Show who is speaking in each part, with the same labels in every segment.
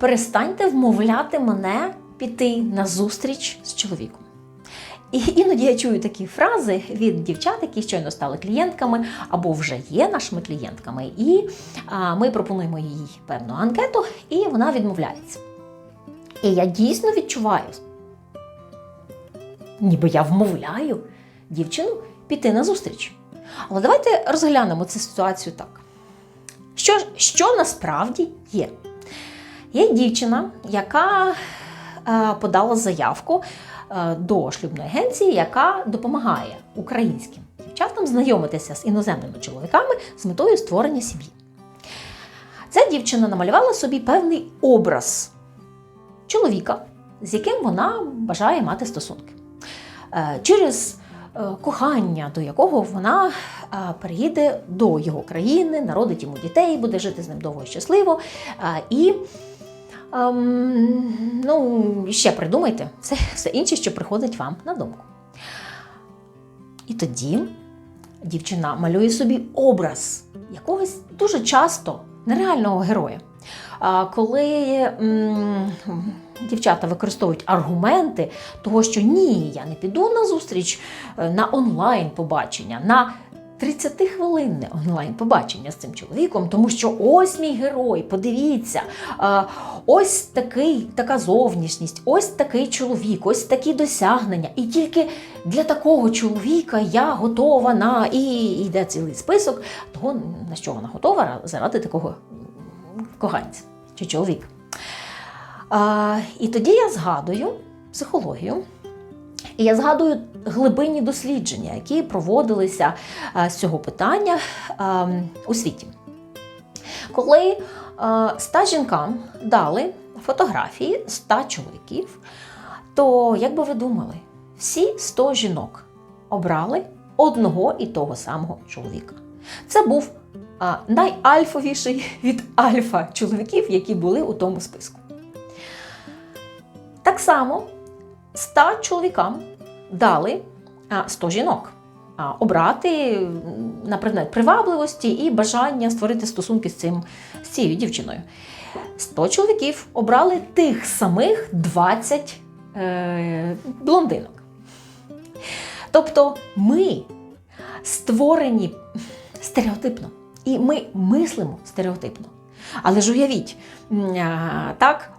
Speaker 1: перестаньте вмовляти мене піти на зустріч з чоловіком. І іноді я чую такі фрази від дівчат, які щойно стали клієнтками або вже є нашими клієнтками, і а, ми пропонуємо їй певну анкету, і вона відмовляється. І я дійсно відчуваю, ніби я вмовляю дівчину піти на зустріч. Але давайте розглянемо цю ситуацію так. Що, що насправді є? Є дівчина, яка е, подала заявку е, до шлюбної агенції, яка допомагає українським дівчатам знайомитися з іноземними чоловіками з метою створення сім'ї. Ця дівчина намалювала собі певний образ чоловіка, з яким вона бажає мати стосунки. Е, Через кохання, до якого вона е, переїде до його країни, народить йому дітей, буде жити з ним довго і щасливо. І ем, ну, ще придумайте все, все інше, що приходить вам на думку. І тоді дівчина малює собі образ якогось дуже часто нереального героя. Коли м, дівчата використовують аргументи того, що ні, я не піду на зустріч е, на онлайн побачення, на 30-хвилинне онлайн побачення з цим чоловіком, тому що ось мій герой, подивіться, ось такий, така зовнішність, ось такий чоловік, ось такі досягнення. І тільки для такого чоловіка я готова на і йде цілий список того, на що вона готова заради такого коханця чи чоловіка. І тоді я згадую психологію. І я згадую глибинні дослідження, які проводилися е, з цього питання е, у світі. Коли е, 100 жінкам дали фотографії 100 чоловіків, то як би ви думали, всі 100 жінок обрали одного і того самого чоловіка. Це був найальфовіший від альфа чоловіків, які були у тому списку. Так само 100 чоловікам дали 100 жінок обрати на предмет привабливості і бажання створити стосунки з, цим, з цією дівчиною. 100 чоловіків обрали тих самих 20 е, блондинок. Тобто ми створені стереотипно, і ми мислимо стереотипно. Але ж уявіть, так,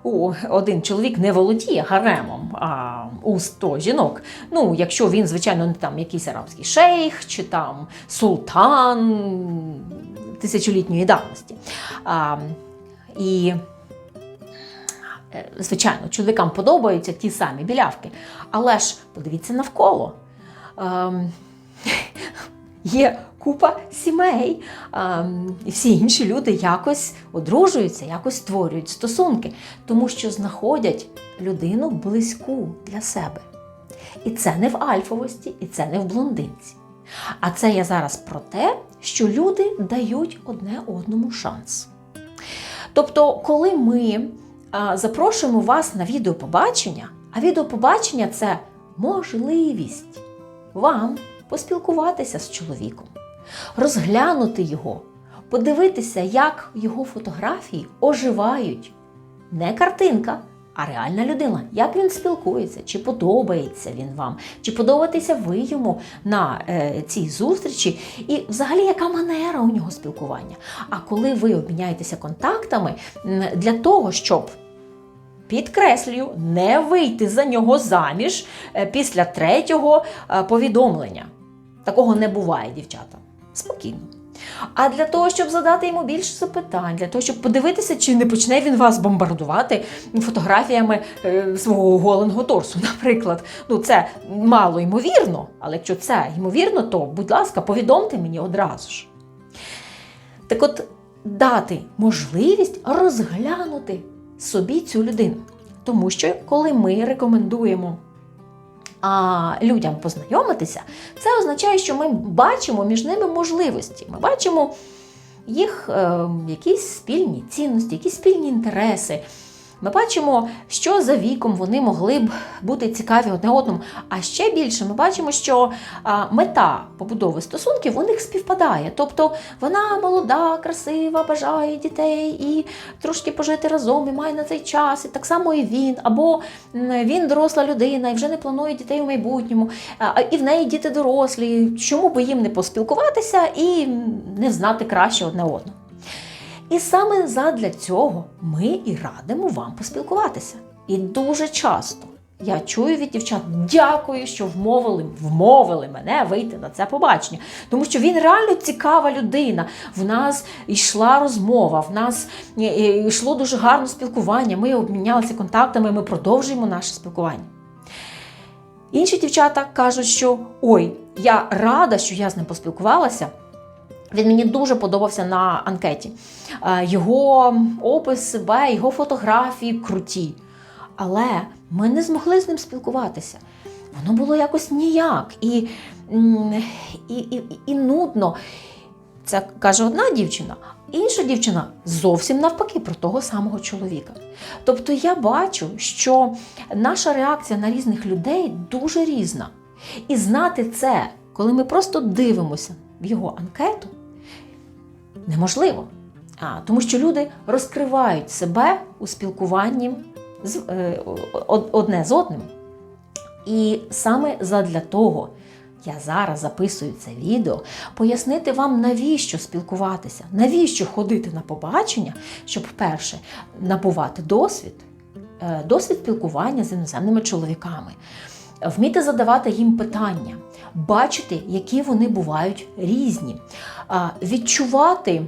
Speaker 1: один чоловік не володіє гаремом а, у 100 жінок. Ну, якщо він, звичайно, не там якийсь арабський шейх чи там султан тисячолітньої давності. А, і, е, звичайно, чоловікам подобаються ті самі білявки. Але ж подивіться навколо. Ем, Є купа сімей, а, і всі інші люди якось одружуються, якось створюють стосунки, тому що знаходять людину близьку для себе. І це не в альфовості, і це не в блондинці. А це я зараз про те, що люди дають одне одному шанс. Тобто, коли ми а, запрошуємо вас на відеопобачення, а відеопобачення це можливість вам поспілкуватися з чоловіком, розглянути його, подивитися, як його фотографії оживають. Не картинка, а реальна людина. Як він спілкується, чи подобається він вам, чи подобаєтеся ви йому на е, цій зустрічі, і взагалі яка манера у нього спілкування. А коли ви обміняєтеся контактами для того, щоб Підкреслюю, не вийти за нього заміж е, після третього е, повідомлення. Такого не буває, дівчата. Спокійно. А для того, щоб задати йому більше запитань, для того, щоб подивитися, чи не почне він вас бомбардувати фотографіями е, свого голеного торсу, наприклад. Ну, це мало ймовірно, але якщо це ймовірно, то, будь ласка, повідомте мені одразу ж. Так от, дати можливість розглянути собі цю людину. Тому що коли ми рекомендуємо а, людям познайомитися, це означає, що ми бачимо між ними можливості. Ми бачимо їх е, якісь спільні цінності, якісь спільні інтереси. Ми бачимо, що за віком вони могли б бути цікаві одне одному. А ще більше ми бачимо, що мета побудови стосунків у них співпадає. Тобто вона молода, красива, бажає дітей і трошки пожити разом, і має на цей час. І так само і він. Або він доросла людина і вже не планує дітей у майбутньому, і в неї діти дорослі. Чому би їм не поспілкуватися і не знати краще одне одного? І саме задля цього ми і радимо вам поспілкуватися. І дуже часто я чую від дівчат дякую, що вмовили, вмовили мене вийти на це побачення. Тому що він реально цікава людина. В нас йшла розмова, в нас е, е, йшло дуже гарне спілкування. Ми обмінялися контактами, ми продовжуємо наше спілкування. Інші дівчата кажуть, що ой, я рада, що я з ним поспілкувалася. Він мені дуже подобався на анкеті. Е, Його опис себе, його фотографії круті. Але ми не змогли з ним спілкуватися. Воно було якось ніяк і, і, і, і нудно. Це каже одна дівчина, інша дівчина зовсім навпаки про того самого чоловіка. Тобто я бачу, що наша реакція на різних людей дуже різна. І знати це, коли ми просто дивимося в його анкету, неможливо. А, тому що люди розкривають себе у спілкуванні з, е, одне з одним. І саме задля того я зараз записую це відео, пояснити вам, навіщо спілкуватися, навіщо ходити на побачення, щоб перше набувати досвід, е, досвід спілкування з іноземними чоловіками, вміти задавати їм питання, бачити, які вони бувають різні, відчувати,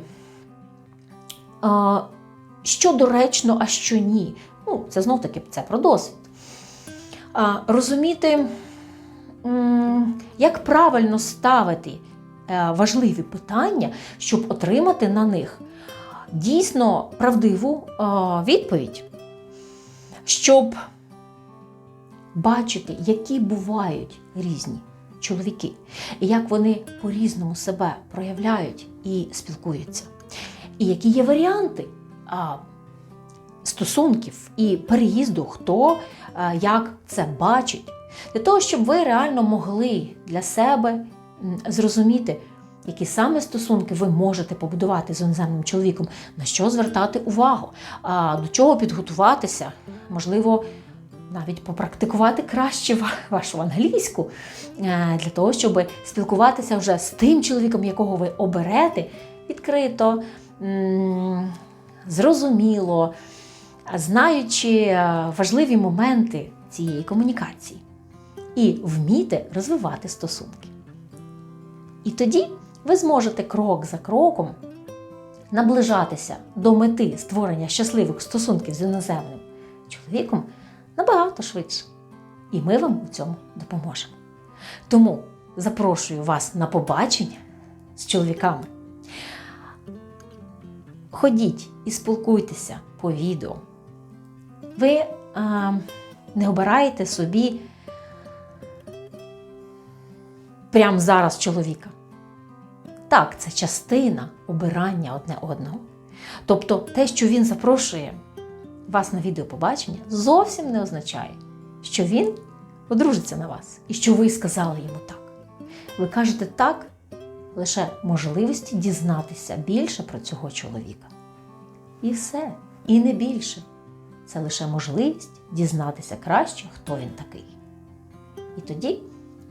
Speaker 1: що доречно, а що ні. Ну, це знов таки це про досвід. Розуміти, як правильно ставити е, важливі питання, щоб отримати на них дійсно правдиву відповідь, щоб бачити, які бувають різні чоловіки, і як вони по-різному себе проявляють і спілкуються, і які є варіанти а, стосунків і переїзду, хто а, як це бачить, для того, щоб ви реально могли для себе зрозуміти. Які саме стосунки ви можете побудувати з іноземним чоловіком, на що звертати увагу, до чого підготуватися, можливо, навіть попрактикувати краще вашу англійську е, для того, щоб спілкуватися вже з тим чоловіком, якого ви оберете, відкрито, зрозуміло, знаючи е, важливі моменти цієї комунікації, і вміти розвивати стосунки. І тоді ви зможете крок за кроком наближатися до мети створення щасливих стосунків з іноземним чоловіком набагато швидше. І ми вам у цьому допоможемо. Тому запрошую вас на побачення з чоловіками. Ходіть і спілкуйтеся по відео. Ви а, не обираєте собі прямо зараз чоловіка. Так, це частина обирання одне одного. Тобто те, що він запрошує вас на відеопобачення, зовсім не означає, що він одружиться на вас і що ви сказали йому так. Ви кажете так лише можливості дізнатися більше про цього чоловіка. І все, і не більше. Це лише можливість дізнатися краще, хто він такий. І тоді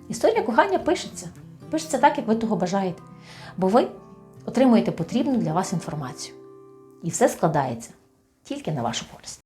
Speaker 1: історія кохання пишеться. Пишеться так, як ви того бажаєте. Бо ви отримуєте потрібну для вас інформацію. І все складається тільки на вашу користь.